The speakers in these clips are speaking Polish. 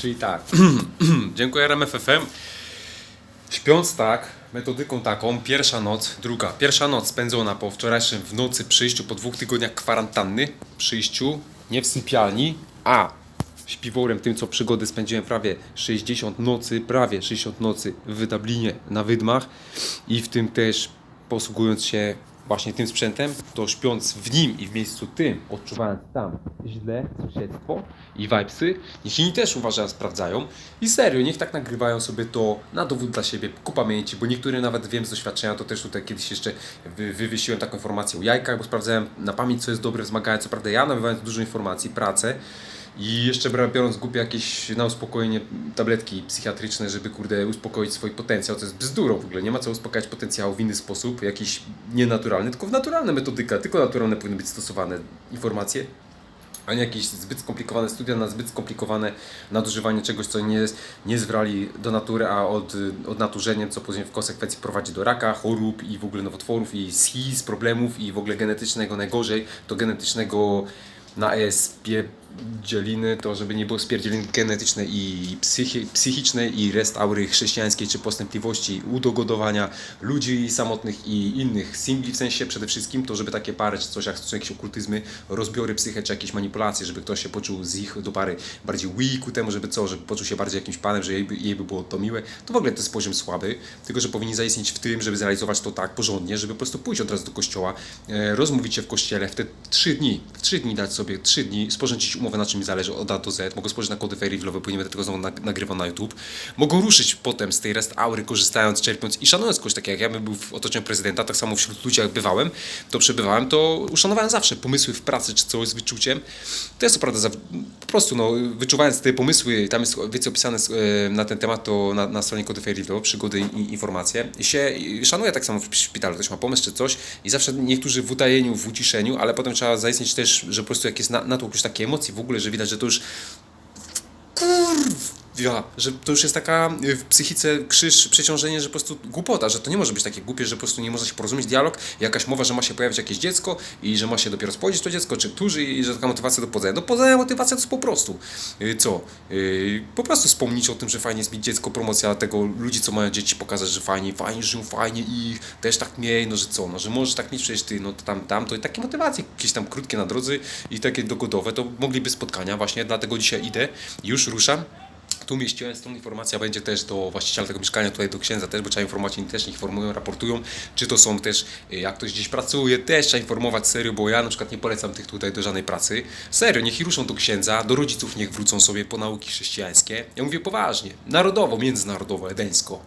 Czyli tak, dziękuję RMFFM. Śpiąc tak, metodyką taką, pierwsza noc, druga. Pierwsza noc spędzona po wczorajszym w nocy przyjściu, po dwóch tygodniach kwarantanny, przyjściu nie w sypialni, a śpiworem tym, co przygody spędziłem prawie 60 nocy, prawie 60 nocy w Dublinie na Wydmach i w tym też posługując się właśnie tym sprzętem, to śpiąc w nim i w miejscu tym, odczuwając tam źle, sąsiedztwo i vibesy, niech inni też uważają, sprawdzają. I serio, niech tak nagrywają sobie to na dowód dla siebie, ku pamięci, bo niektóre nawet wiem z doświadczenia, to też tutaj kiedyś jeszcze wy, wywiesiłem taką informację o jajkach, bo sprawdzałem na pamięć, co jest dobre, wzmagając, co prawda ja nabywając dużo informacji, pracę, i jeszcze biorąc głupie jakieś na uspokojenie tabletki psychiatryczne, żeby kurde uspokoić swój potencjał, to jest bzdurą w ogóle. Nie ma co uspokajać potencjału w inny sposób, jakiś nienaturalny, tylko w naturalna metodyka, tylko naturalne powinny być stosowane informacje, a nie jakieś zbyt skomplikowane studia na zbyt skomplikowane nadużywanie czegoś, co nie jest, nie zwrali do natury, a od, odnaturzeniem, co później w konsekwencji prowadzi do raka, chorób i w ogóle nowotworów i schiz, problemów i w ogóle genetycznego najgorzej, to genetycznego na ESP dzieliny, to żeby nie było spierdzieliny genetycznej i psychi, psychicznej i rest aury chrześcijańskiej czy postępliwości udogodowania ludzi samotnych i innych singli w sensie przede wszystkim, to żeby takie pary czy coś jak są jakieś okultyzmy, rozbiory psyche czy jakieś manipulacje, żeby ktoś się poczuł z ich do pary bardziej weak ku temu, żeby co, żeby poczuł się bardziej jakimś panem, że jej by, jej by było to miłe, to w ogóle to jest poziom słaby, tylko że powinni zaistnieć w tym, żeby zrealizować to tak porządnie, żeby po prostu pójść od razu do kościoła, e, rozmówić się w kościele, w te trzy dni, w trzy dni dać sobie, trzy dni, sporządzić umowę na czym mi zależy od A do Z, mogą spojrzeć na kody Vlowy, bo nie będę tego znowu nag- nagrywał na YouTube, mogą ruszyć potem z tej rest aury, korzystając, czerpiąc i szanując kogoś tak jak ja bym był w otoczeniu prezydenta, tak samo wśród ludzi jak bywałem, to przebywałem, to uszanowałem zawsze pomysły w pracy czy coś z wyczuciem. To jest co prawda po prostu, no, wyczuwając te pomysły, tam jest więcej opisane e, na ten temat, to na, na stronie Kody Vlow, przygody i informacje. I się szanuję tak samo w szpitalu, ktoś ma pomysł czy coś i zawsze niektórzy w utajeniu, w uciszeniu, ale potem trzeba zaistnieć też, że po prostu jak jest na, natłok już takiej emocji w ogóle, że widać, że to już kurwa, że to już jest taka y, w psychice krzyż, przeciążenie, że po prostu głupota, że to nie może być takie głupie, że po prostu nie można się porozumieć, dialog, jakaś mowa, że ma się pojawić jakieś dziecko i że ma się dopiero spłodzić to dziecko, czy tuży i że taka motywacja do poznania. No poznania, motywacja to jest po prostu, y, co? Y, Po prostu wspomnieć o tym, że fajnie jest mieć dziecko, promocja tego, ludzi, co mają dzieci, pokazać, że fajnie, fajnie żyją, fajnie i też tak miej, no że co, no że możesz tak mieć, przecież ty, no to tam, tam, to i takie motywacje, jakieś tam krótkie na drodze i takie dogodowe, to mogliby spotkania właśnie, dlatego dzisiaj idę, już ruszam. Tu mieściłem z tą informacja będzie też do właściciela tego mieszkania, tutaj do księdza też, bo trzeba informować, oni też informują, raportują, czy to są też, y, jak ktoś gdzieś pracuje, też trzeba informować serio, bo ja na przykład nie polecam tych tutaj do żadnej pracy. Serio, niech ruszą do księdza, do rodziców niech wrócą sobie po nauki chrześcijańskie. Ja mówię poważnie, narodowo, międzynarodowo, edeńsko.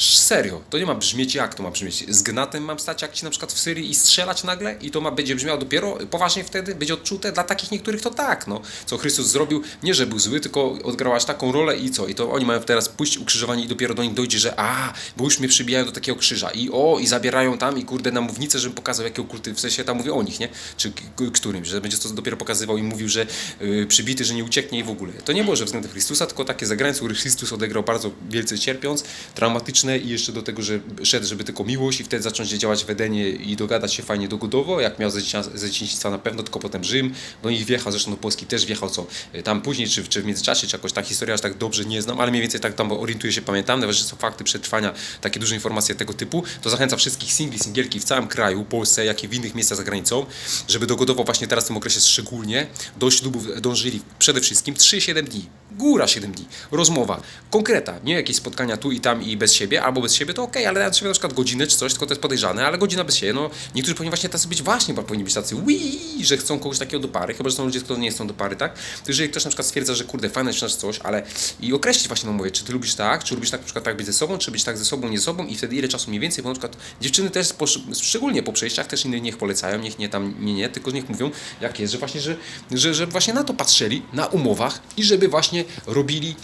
Serio, to nie ma brzmieć jak to ma brzmieć. Z gnatem mam stać jak ci na przykład w Syrii i strzelać nagle i to ma będzie brzmiało dopiero poważnie wtedy, będzie odczute. Dla takich niektórych to tak, no. Co Chrystus zrobił, nie że był zły, tylko odgrał aż taką rolę i co? I to oni mają teraz pójść ukrzyżowani i dopiero do nich dojdzie, że a, bo już mnie przybijają do takiego krzyża i o, i zabierają tam i kurde na mównicę, żebym pokazał jakie okulty, w sensie tam mówię o nich, nie? Czy którymś, że będzie to dopiero pokazywał i mówił, że y, przybity, że nie ucieknie i w ogóle. To nie było, że względem Chrystusa, tylko takie zagranicą, który Chrystus odegrał bardzo wielce cierpiąc, traumatyczne i jeszcze do tego, że szedł, żeby tylko miłość i wtedy zacząć działać w Edenie i dogadać się fajnie dogodowo, jak miał ze, dzieciństwa- na pewno, tylko potem Rzym, no i wjechał, zresztą do Polski też wjechał, co y, tam później, czy, czy w międzyczasie, czy jakoś ta historia aż tak dobrze nie znam, ale mniej więcej tak tam orientuję się, pamiętam, nawet, że są fakty przetrwania, takie duże informacje tego typu, to zachęcam wszystkich singli, singielki w całym kraju, Polsce, jak i w innych miejscach za granicą, żeby dogodowo właśnie teraz w tym okresie szczególnie do ślubów dążyli przede wszystkim 3-7 dni. Góra 7 dni. Rozmowa. Konkreta. Nie jakieś spotkania tu i tam i bez siebie, albo bez siebie to okej, ale dając sobie na przykład godzinę czy coś, tylko to jest podejrzane, ale godzina bez siebie, no niektórzy powinni właśnie tacy być właśnie, powinni być tacy wii, że chcą kogoś takiego do pary, chyba że są ludzie, którzy nie chcą do pary, tak? To jeżeli ktoś na przykład stwierdza, że kurde, fajne jest coś, ale i określić właśnie, no mówię, czy ty lubisz tak, czy lubisz tak na przykład tak być ze sobą, czy być tak ze sobą, nie ze sobą i wtedy ile czasu mniej więcej, bo na przykład dziewczyny też, po, szczególnie po przejściach, też innych niech polecają, niech nie tam, nie, nie, tylko niech mówią, jak jest, że właśnie, że, że, że właśnie na to patrzyli, na umowach i żeby właśnie robili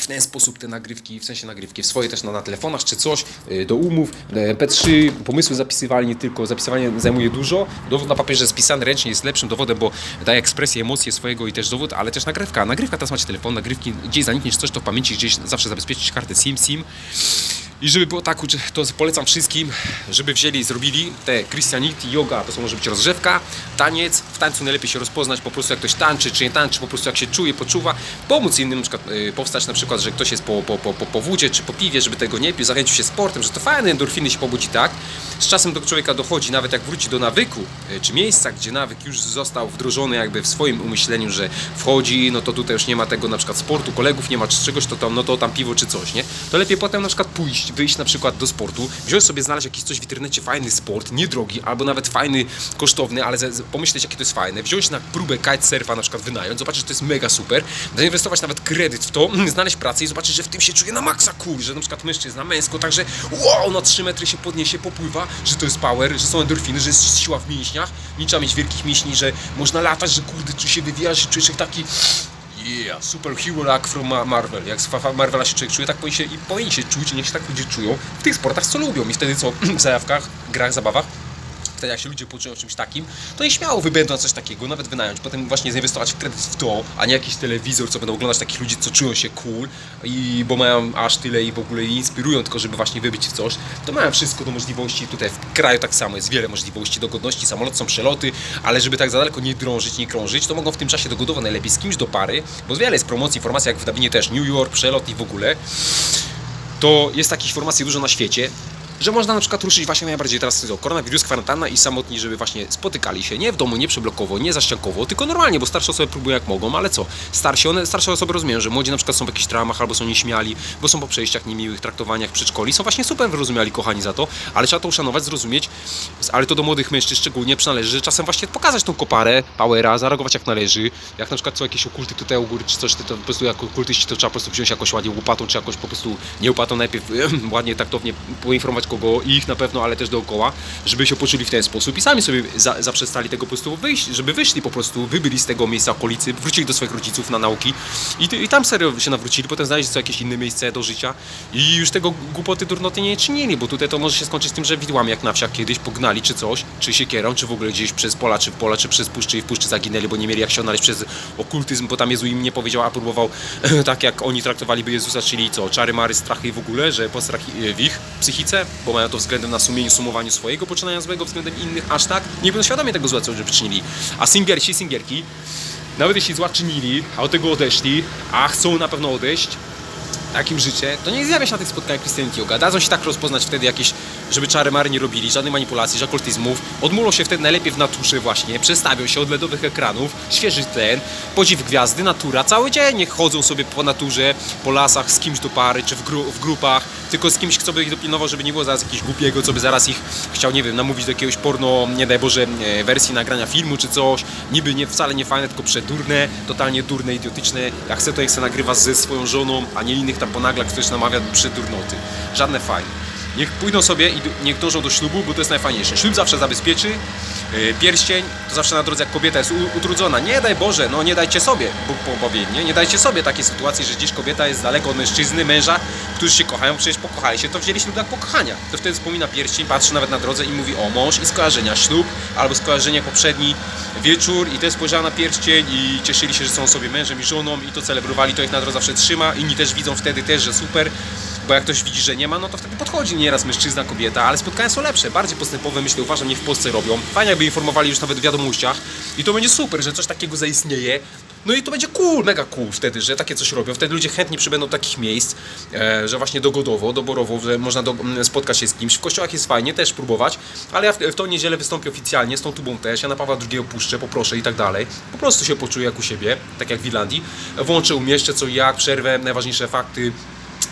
w ten sposób te nagrywki, w sensie nagrywki, w swoje też na, na telefonach czy coś, y, do umów, do MP3, pomysły zapisywali nie tylko, zapisywanie zajmuje dużo, dowód na papierze spisany ręcznie jest lepszym dowodem, bo daje ekspresję, emocje swojego i też dowód, ale też nagrywka, nagrywka teraz macie telefon, nagrywki, gdzieś zanikniesz coś, to w pamięci gdzieś zawsze zabezpieczyć kartę SIM, SIM, I żeby było tak, to polecam wszystkim, żeby wzięli zrobili te Christianity, yoga, to może być rozgrzewka, taniec. W tańcu najlepiej się rozpoznać po prostu jak ktoś tańczy, czy nie tańczy, po prostu jak się czuje, poczuwa. Pomóc innym, na przykład y, powstać na przykład, że ktoś jest po, po, po, po, po wódzie, czy po piwie, żeby tego nie pił, zachęcił się sportem, że to fajne, endorfiny się pobudzi tak. Z czasem do człowieka dochodzi, nawet jak wróci do nawyku, y, czy miejsca, gdzie nawyk już został wdrożony jakby w swoim umyśleniu, że wchodzi, no to tutaj już nie ma tego na przykład sportu, kolegów nie ma, czy czegoś, to tam, no to tam piwo, czy coś, nie? To lepiej potem na przykład pójść, wyjść na przykład do sportu, wziąć sobie, znaleźć jakiś coś w internecie, fajny sport, niedrogi, albo nawet fajny, kosztowny, ale pomyśleć, jakie to jest fajne, wziąć na próbę kitesurfa na przykład wynająć, zobaczyć, że to jest mega super, zainwestować nawet kredyt w to, znaleźć pracę i zobaczyć, że w tym się czuje na maksa cool, że na przykład mężczyzna, męsko, także wow, na 3 metry się podniesie, popływa, że to jest power, że są endorfiny, że jest siła w mięśniach, nie trzeba mieć wielkich mięśni, że można latać, że kurde, czy się wywijasz, czujesz jak taki Yeah, superhero like from Ma- Marvel. Jak z Marvela się człowiek czuje, tak powinien się, i powinien się czuć, niech się tak ludzie czują w tych sportach, co lubią. I wtedy co w zajawkach, grach, zabawach, wtedy jak się ludzie poczują czymś takim, to nie śmiało wybędą coś takiego, nawet wynająć, potem właśnie zainwestować w kredyt w to, a nie jakiś telewizor, co będą oglądać takich ludzi, co czują się cool i bo mają aż tyle i w ogóle i inspirują tylko, żeby właśnie wybyć w coś, to mają wszystko do możliwości, tutaj w kraju tak samo jest wiele możliwości, dogodności, samolot są przeloty, ale żeby tak za daleko nie drążyć, nie krążyć, to mogą w tym czasie dogodowo najlepiej z kimś do pary, bo wiele jest promocji, informacji, jak w Dublinie też, New York, przelot i w ogóle, to jest takich informacji dużo na świecie, że można na przykład ruszyć właśnie najbardziej teraz co, koronawirus, kwarantanna i samotni, żeby właśnie spotykali się nie w domu, nie przyblokowo, nie zaściankowo, tylko normalnie, bo starsze osoby próbują jak mogą, ale co? Starsi, one, starsze osoby rozumieją, że młodzi na przykład są w jakichś traumach albo są nieśmiali, bo są po przejściach niemiłych, traktowaniach przedszkoli, są właśnie super wyrozumiali, kochani za to, ale trzeba to uszanować, zrozumieć, ale to do młodych mężczyzn szczególnie przynależy, że czasem właśnie pokazać tą koparę, powera, zareagować jak należy, jak na przykład są jakieś okulty tutaj u góry czy coś, to po prostu jako okultyści to trzeba po prostu wziąć jakoś ładnie łopatą, czy jakoś po prostu nie łopatą, najpierw ładnie, taktownie poinformować kogo, ich na pewno, ale też dookoła, żeby się poczuli w ten sposób i sami sobie za, zaprzestali tego po prostu wyjść, żeby wyszli po prostu, wybyli z tego miejsca okolicy, wrócili do swoich rodziców na nauki i, i tam serio się nawrócili, potem znaleźli sobie jakieś inne miejsce do życia i już tego głupoty, durnoty nie czynili, bo tutaj to może się skończyć tym, że widłami jak na wsiach kiedyś pognali czy coś, czy siekierą, czy w ogóle gdzieś przez pola, czy w pola, czy przez puszczy i w puszczy zaginęli, bo nie mieli jak się odnaleźć przez okultyzm, bo tam Jezu im nie powiedział, a próbował tak jak oni traktowaliby Jezusa, czyli co, czary, mary, strachy i w ogóle, że postrach w ich psychice, bo mają to względem na sumieniu, sumowaniu swojego poczynania złego względem innych, aż tak nie będą świadomi tego zła, co że przyczynili. A singersi, singerki, nawet jeśli zła czynili, a od tego odeszli, a chcą na pewno odejść, takim życie, to nie zjawia się na tych spotkaniach Christianity Yoga. Dadzą się tak rozpoznać wtedy jakieś, żeby czary nie robili, żadnej manipulacji, żadnych okultyzmów. Odmulą się wtedy najlepiej w naturze właśnie, przestawią się od LEDowych ekranów, świeży tlen, podziw gwiazdy, natura, cały dzień niech chodzą sobie po naturze, po lasach z kimś do pary, czy w, gru, w grupach, tylko z kimś, kto by ich dopilnował, żeby nie było zaraz jakiegoś głupiego, co by zaraz ich chciał, nie wiem, namówić do jakiegoś porno, nie daj Boże, e, wersji nagrania filmu czy coś, niby nie, wcale nie fajne, tylko przedurne, totalnie durne, idiotyczne, jak chce to jak chce nagrywa ze swoją żoną, a nie innych tam ponaglak, ktoś namawia przedurnoty. Żadne fajne. Niech pójdą sobie i niech dążą do ślubu, bo to jest najfajniejsze. Ślub zawsze zabezpieczy, yy, pierścień to zawsze na drodze, jak kobieta jest utrudzona. Nie daj Boże, no nie dajcie sobie, Bóg powie, nie? Nie dajcie sobie takiej sytuacji, że gdzieś kobieta jest daleko od mężczyzny, męża, którzy się kochają, przecież pokochali się, to wzięli ślub dla pokochania. To wtedy wspomina pierścień, patrzy nawet na drodze i mówi o mąż i skojarzenia, ślub albo skojarzenie poprzedni wieczór i też spojrzała na pierścień i cieszyli się, że są sobie mężem i żoną i to celebrowali, to ich na drodze zawsze trzyma, inni też widzą wtedy też, że super, bo jak ktoś widzi, że nie ma, no to wtedy podchodzi nieraz mężczyzna, kobieta, ale spotkania są lepsze, bardziej postępowe, myślę, uważam, niech w Polsce robią. Fajnie, jakby informowali już nawet w wiadomościach i to będzie super, że coś takiego zaistnieje. No i to będzie cool, mega cool wtedy, że takie coś robią. Wtedy ludzie chętnie przybędą do takich miejsc, e, że właśnie dogodowo, doborowo, że można do, m, spotkać się z kimś. W kościołach jest fajnie, też próbować, ale ja w, w tą niedzielę wystąpię oficjalnie, z tą tubą też, ja na Pawła II puszczę, poproszę i tak dalej. Po prostu się poczuję jak u siebie, tak jak w Irlandii. Włączę, umieszczę co i jak, przerwę, najważniejsze fakty,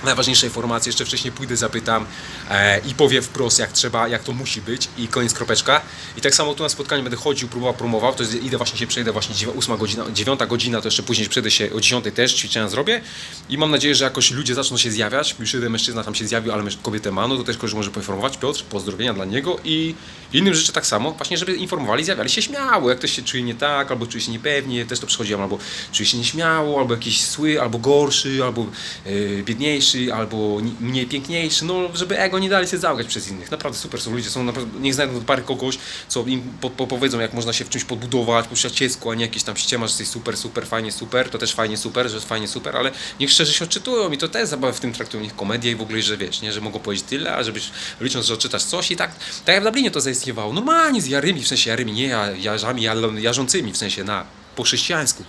najważniejsze informacje, jeszcze wcześniej pójdę, zapytam e, i powiem wprost jak trzeba, jak to musi być i koniec kropeczka. I tak samo tu na spotkaniu będę chodził, próbował, promował, to jest, idę właśnie się przejdę właśnie 8 godzina, 9 godzina, to jeszcze później przejdę się o 10 też, ćwiczenia zrobię. I mam nadzieję, że jakoś ludzie zaczną się zjawiać, już jeden mężczyzna tam się zjawił, ale kobietę ma, no to też ktoś może poinformować, Piotr, pozdrowienia dla niego i innym życzę tak samo, właśnie żeby informowali, zjawiali się śmiało, jak ktoś się czuje nie tak, albo czuje się niepewnie, też to przychodziłem, albo czuje się nieśmiało, albo jakiś zły, albo gorszy, albo yy, biedniejszy, ładniejszy albo ni- mniej piękniejszy, no żeby ego nie dali się załgać przez innych. Naprawdę super są ludzie, są naprawdę, niech znajdą do pary kogoś, co im po, po, powiedzą, jak można się w czymś podbudować, po przyjacielsku, a nie jakieś tam ściema, że jesteś super, super, fajnie, super, to też fajnie, super, że jest fajnie, super, ale niech szczerze się odczytują i to też zabawę w tym traktują, niech komedia i w ogóle, że wiesz, nie, że mogą powiedzieć tyle, a żebyś licząc, że odczytasz coś i tak, tak jak w Dublinie to zaistniewało, normalnie z jarymi, w sensie jarymi, nie ja, jarzami, jarzącymi, w sensie na, po chrześcijańsku,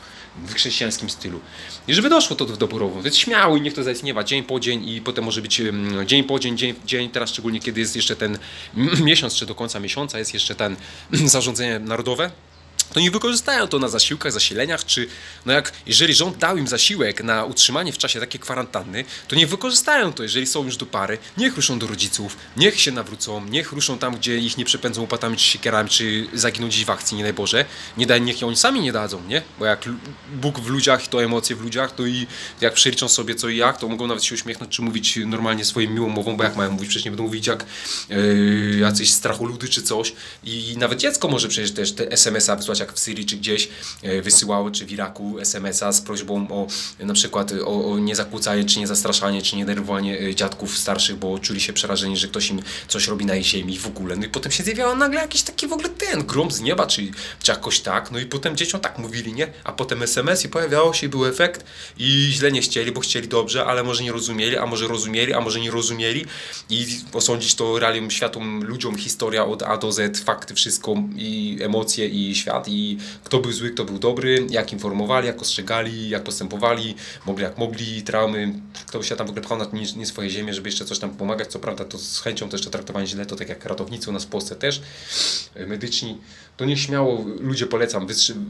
w chrześcijańskim stylu. I żeby doszło to do doborowo, więc śmiało i niech to zaistniewa dzień po dzień i potem może być dzień po dzień, dzień, dzień teraz szczególnie kiedy jest jeszcze ten miesiąc, czy do końca miesiąca jest jeszcze ten zarządzenie narodowe, to nie wykorzystają to na zasiłkach, zasileniach, czy no jak, jeżeli rząd dał im zasiłek na utrzymanie w czasie takiej kwarantanny, to nie wykorzystają to, jeżeli są już do pary, niech ruszą do rodziców, niech się nawrócą, niech ruszą tam, gdzie ich nie przepędzą łopatami czy siekierami, czy zaginą gdzieś w akcji, nie daj Boże, nie daj, niech oni sami nie dadzą, nie? Bo jak Bóg w ludziach, to emocje w ludziach, to i jak przeliczą sobie co i jak, to mogą nawet się uśmiechnąć, czy mówić normalnie swoją miłą mową, bo jak mają mówić, przecież nie będą mówić jak yy, jacyś stracholudy czy coś. I nawet dziecko może przecież też te SMS-a wysłać jak w Syrii czy gdzieś e, wysyłało, czy w Iraku SMS-a z prośbą o na przykład e, o, o niezakłócanie, czy niezastraszanie, czy niederwowanie e, dziadków starszych, bo czuli się przerażeni, że ktoś im coś robi na ich ziemi w ogóle. No i potem się zjawiał nagle jakiś taki w ogóle ten grom z nieba, czy, czy jakoś tak. No i potem dzieciom tak mówili, nie? A potem SMS i pojawiało się, był efekt i źle nie chcieli, bo chcieli dobrze, ale może nie rozumieli, a może rozumieli, a może nie rozumieli i osądzić to realium światom, ludziom, historia od A do Z, fakty, wszystko i emocje i świat i kto był zły, kto był dobry, jak informowali, jak ostrzegali, jak postępowali, mogli jak mogli, traumy, kto się tam w ogóle pchał na nie, nie swoje ziemię, żeby jeszcze coś tam pomagać, co prawda to z chęcią to jeszcze traktowani źle, to tak jak ratownicy u nas w Polsce też, e, medyczni, to niech śmiało ludzie polecam,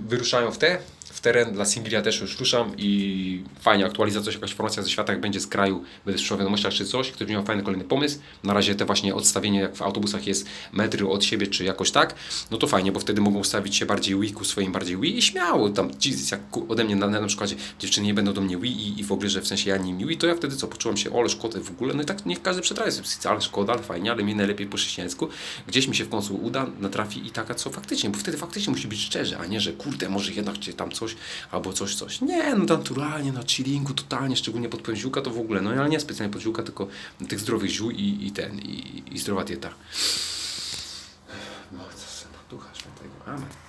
wyruszają w te, w teren, dla singli też już ruszam i fajnie, aktualizacja, jakaś informacja ze świata, jak będzie z kraju, będę słyszał wiadomościach czy coś, ktoś miał fajny kolejny pomysł, na razie te właśnie odstawienie, w autobusach jest metry od siebie, czy jakoś tak, no to fajnie, bo wtedy mogą ustawić się bardziej Wii ku swoim bardziej Wii i śmiało, tam Jesus, jak ode mnie na, na przykładzie dziewczyny nie będą do mnie Wii i, i w ogóle, że w sensie ja nie miły, to ja wtedy co, poczułem się, o, ale szkoda w ogóle, no i tak niech każdy przetraje sobie ale szkoda, ale fajnie, ale mi najlepiej po chrześcijańsku, gdzieś mi się w końcu uda, natrafi i taka co faktycznie, bo wtedy faktycznie musi być szczerze, a nie, że kurde, może jednak cię tam coś, albo coś, coś. Nie, no naturalnie, na chillingu, totalnie, szczególnie pod pęziółka to w ogóle, no ale nie specjalnie pod ziółka, tylko tych zdrowych ziół i, i ten, i, i zdrowa dieta. Mocno, no, ducha świętego. Amen.